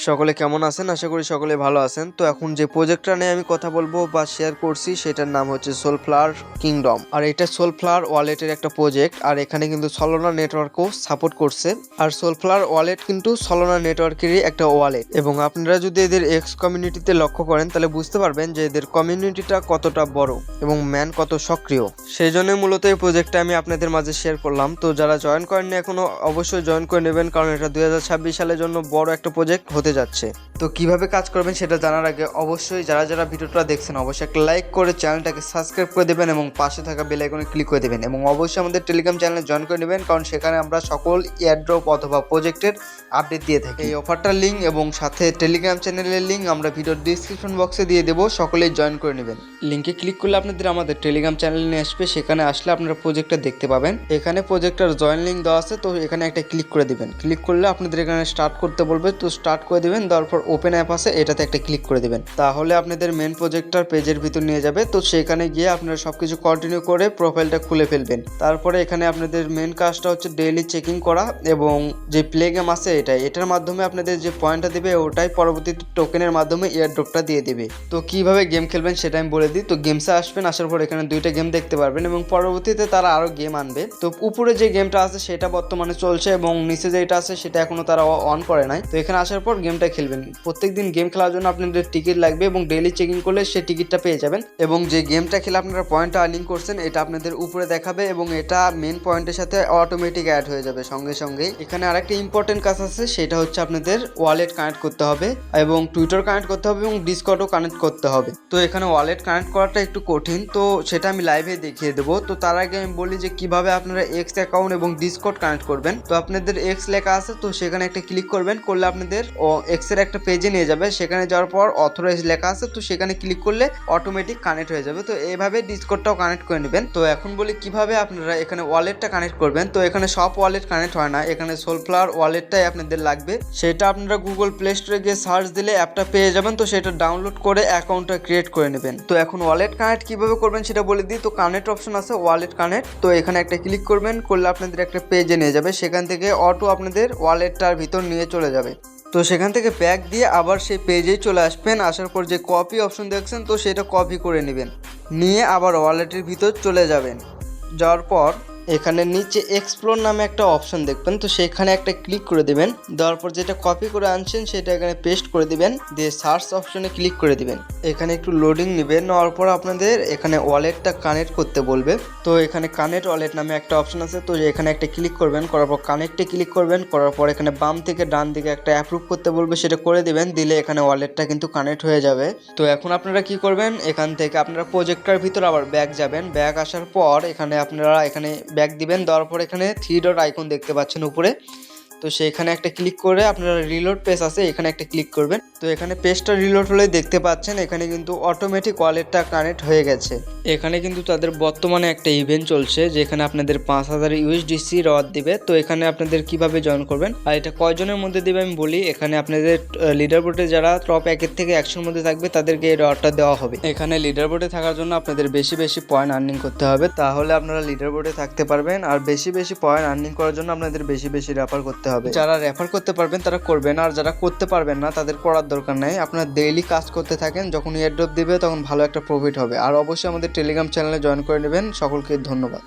সকলে কেমন আছেন? আশা করি সকলে ভালো আছেন। তো এখন যে প্রজেক্টটা নিয়ে আমি কথা বলব বা শেয়ার করছি, সেটার নাম হচ্ছে সোলফ্লাওয়ার কিংডম আর এটা সোলফ্লাওয়ার ওয়ালেটের একটা প্রজেক্ট আর এখানে কিন্তু সলোনা নেটওয়ার্কও সাপোর্ট করছে। আর সোলফ্লাওয়ার ওয়ালেট কিন্তু সলোনা নেটওয়ার্কেরই একটা ওয়ালেট এবং আপনারা যদি এদের এক্স কমিউনিটিতে লক্ষ্য করেন, তাহলে বুঝতে পারবেন যে এদের কমিউনিটিটা কতটা বড় এবং ম্যান কত সক্রিয়। সেই জন্য মূলত এই প্রজেক্টটা আমি আপনাদের মাঝে শেয়ার করলাম। তো যারা জয়েন করেননি এখনও, অবশ্যই জয়েন করে নেবেন, কারণ এটা দুই হাজার ছাব্বিশ সালের জন্য বড় একটা প্রজেক্ট হতে যাচ্ছে। তো কীভাবে কাজ করবেন সেটা জানার আগে অবশ্যই যারা যারা ভিডিওটা দেখছেন, অবশ্যই একটা লাইক করে চ্যানেলটাকে সাবস্ক্রাইব করে দেবেন এবং পাশে থাকা বেল আইকনে ক্লিক করে দেবেন এবং অবশ্যই আমাদের টেলিগ্রাম চ্যানেলে জয়েন করে নেবেন, কারণ সেখানে আমরা সকল এয়ারড্রপ অথবা প্রজেক্টের আপডেট দিয়ে থাকি। এই অফারটার লিঙ্ক এবং সাথে টেলিগ্রাম চ্যানেলের লিঙ্ক আমরা ভিডিওর ডিসক্রিপশন বক্সে দিয়ে দেবো, সকলেই জয়েন করে নেবেন। লিঙ্কে ক্লিক করলে আপনাদের আমাদের টেলিগ্রাম চ্যানেলে নিয়ে আসবে, সেখানে আসলে আপনারা প্রজেক্টটা দেখতে পাবেন। এখানে প্রজেক্টটার জয়েন লিঙ্ক দেওয়া আছে, তো এখানে একটা ক্লিক করে দেবেন। ক্লিক করলে আপনাদের এখানে স্টার্ট করতে বলবে, তো স্টার্ট করে দিবেন, দেওয়ার পর ওপেন অ্যাপ আছে, এটাতে একটা ক্লিক করে দিবেন। তাহলে আপনাদের মেন প্রজেক্টটার পেজের ভিতর নিয়ে যাবে। তো সেখানে গিয়ে আপনারা সবকিছু কন্টিনিউ করে প্রোফাইলটা খুলে ফেলবেন। তারপরে এখানে আপনাদের মেন কাজটা হচ্ছে ডেইলি চেকিং করা এবং যে প্লে গেম আছে এটাই। এটার মাধ্যমে আপনাদের যে পয়েন্টটা দেবে, ওটাই পরবর্তীতে টোকেনের মাধ্যমে এয়ারড্রপটা দিয়ে দিবে। তো কীভাবে গেম খেলবেন সেটা আমি বলে দিই। তো গেমসে আসবেন, আসার পর এখানে দুইটা গেম দেখতে পারবেন এবং পরবর্তীতে তারা আরও গেম আনবে। তো উপরে যে গেমটা আছে, সেটা বর্তমানে চলছে এবং নিচে যেটা আছে, সেটা এখনও তারা অন করে নাই। তো এখানে আসার পর গেমটা খেলবেন। প্রত্যেকদিন গেম খেলার জন্য আপনাদের টিকিট লাগবে এবং ডেইলি চেকিং করলে সেই টিকিটটা পেয়ে যাবেন এবং যে গেমটা খেলে আপনারা পয়েন্টটা আর্নিং করছেন, এটা আপনাদের উপরে দেখাবে এবং এটা মেন পয়েন্টের সাথে অটোমেটিক অ্যাড হয়ে যাবে সঙ্গে সঙ্গে এখানে আরেকটা ইম্পর্টেন্ট কাজ আছে, সেটা হচ্ছে আপনাদের ওয়ালেট কানেক্ট করতে হবে এবং টুইটার কানেক্ট করতে হবে এবং ডিসকর্ডও কানেক্ট করতে হবে। তো এখানে ওয়ালেট কানেক্ট করাটা একটু কঠিন, তো সেটা আমি লাইভে দেখিয়ে দেবো। তো তার আগে আমি বলি যে কীভাবে আপনারা এক্স অ্যাকাউন্ট এবং ডিসকর্ড কানেক্ট করবেন। তো আপনাদের এক্স লেখা আছে, তো সেখানে একটা ক্লিক করবেন, করলে আপনাদের ও এক্সের একটা পেজে নিয়ে যাবে। সেখানে যাওয়ার পর অথরাইজ লেখা আছে, তো সেখানে ক্লিক করলে অটোমেটিক কানেক্ট হয়ে যাবে। তো এইভাবে ডিসকর্ডটাও কানেক্ট করে নেবেন। তো এখন বলি কীভাবে আপনারা এখানে ওয়ালেটটা কানেক্ট করবেন? তো এখানে সব ওয়ালেট কানেক্ট হয় না। এখানে সোলফ্লাওয়ার ওয়ালেটটাই আপনাদের লাগবে। সেটা আপনারা গুগল প্লে স্টোরে গিয়ে সার্চ দিলে অ্যাপটা পেয়ে যাবেন। তো সেটা ডাউনলোড করে অ্যাকাউন্টটা ক্রিয়েট করে নেবেন। তো এখন ওয়ালেট কানেক্ট কীভাবে করবেন সেটা বলে দিই। তো কানেক্ট অপশন আছে ওয়ালেট কানেক্ট তো এখানে একটা ক্লিক করবেন। করলে আপনাদের একটা পেজে নিয়ে যাবে। সেখান থেকে অটো আপনাদের ওয়ালেটটার ভিতর নিয়ে চলে যাবে। তো সেখান থেকে ব্যাক দিয়ে আবার সেই পেজেই চলে আসবেন। আসার পর যে কপি অপশন দেখছেন, তো সেটা কপি করে নেবেন। নিয়ে আবার ওয়ালেটের ভিতর চলে যাবেন। যাওয়ার পর এখানে নিচে এক্সপ্লোর নামে একটা অপশন দেখবেন, তো সেখানে একটা ক্লিক করে দেবেন। দেওয়ার পর যেটা কপি করে আনছেন, সেটা এখানে পেস্ট করে দিবেন। দিয়ে সার্চ অপশনে ক্লিক করে দিবেন। এখানে একটু লোডিং নেবেন নেওয়ার পর আপনাদের এখানে ওয়ালেটটা কানেক্ট করতে বলবে। তো এখানে কানেক্ট ওয়ালেট নামে একটা অপশন আছে, তো এখানে একটা ক্লিক করবেন, করার পর কানেক্টে ক্লিক করবেন, করার পর এখানে বাম থেকে ডান দিকে একটা অ্যাপ্রুভ করতে বলবে, সেটা করে দিবেন, দিলে এখানে ওয়ালেটটা কিন্তু কানেক্ট হয়ে যাবে। তো এখন আপনারা কি করবেন, এখান থেকে আপনারা প্রজেক্টটার ভিতর আবার ব্যাগ যাবেন। ব্যাগ আসার পর এখানে আপনারা এখানে ব্যাগ দিবেন, দেওয়ার পর এখানে থ্রি ডট আইকন দেখতে পাচ্ছেন উপরে। তো সেইখানে একটা ক্লিক করে আপনারা রিলোড পেজ আছে, এখানে একটা ক্লিক করবেন। তো এখানে পেজটা রিলোড হলে দেখতে পাচ্ছেন, এখানে কিন্তু অটোমেটিক ওয়ালেটটা কানেক্ট হয়ে গেছে। এখানে কিন্তু তাদের বর্তমানে একটা ইভেন্ট চলছে, যেখানে আপনাদের পাঁচ হাজার ইউএসডিসি রড দিবে। তো এখানে আপনাদের কীভাবে জয়েন করবেন? আর এটা কয়জনের মধ্যে দিবে আমি বলি, এখানে আপনাদের লিডার বোর্ডে যারা টপ একের থেকে একশোর মধ্যে থাকবে, তাদেরকে এই রডটা দেওয়া হবে। এখানে লিডার বোর্ডে থাকার জন্য আপনাদের বেশি বেশি পয়েন্ট আর্নিং করতে হবে। তাহলে আপনারা লিডার বোর্ডে থাকতে পারবেন, আর বেশি বেশি পয়েন্ট আর্নিং করার জন্য আপনাদের বেশি বেশি রেফার করতে হবে। যারা রেফার করতে পারবেন তারা করবেন, আর যারা করতে পারবেন না, তাদের করার দরকার নেই। আপনার ডেইলি কাজ করতে থাকেন যখন এয়ারড্রপ দিবে, তখন ভালো একটা প্রফিট হবে। আর অবশ্যই আমাদের টেলিগ্রাম চ্যানেলে জয়েন করে নেবেন। সকলকে ধন্যবাদ।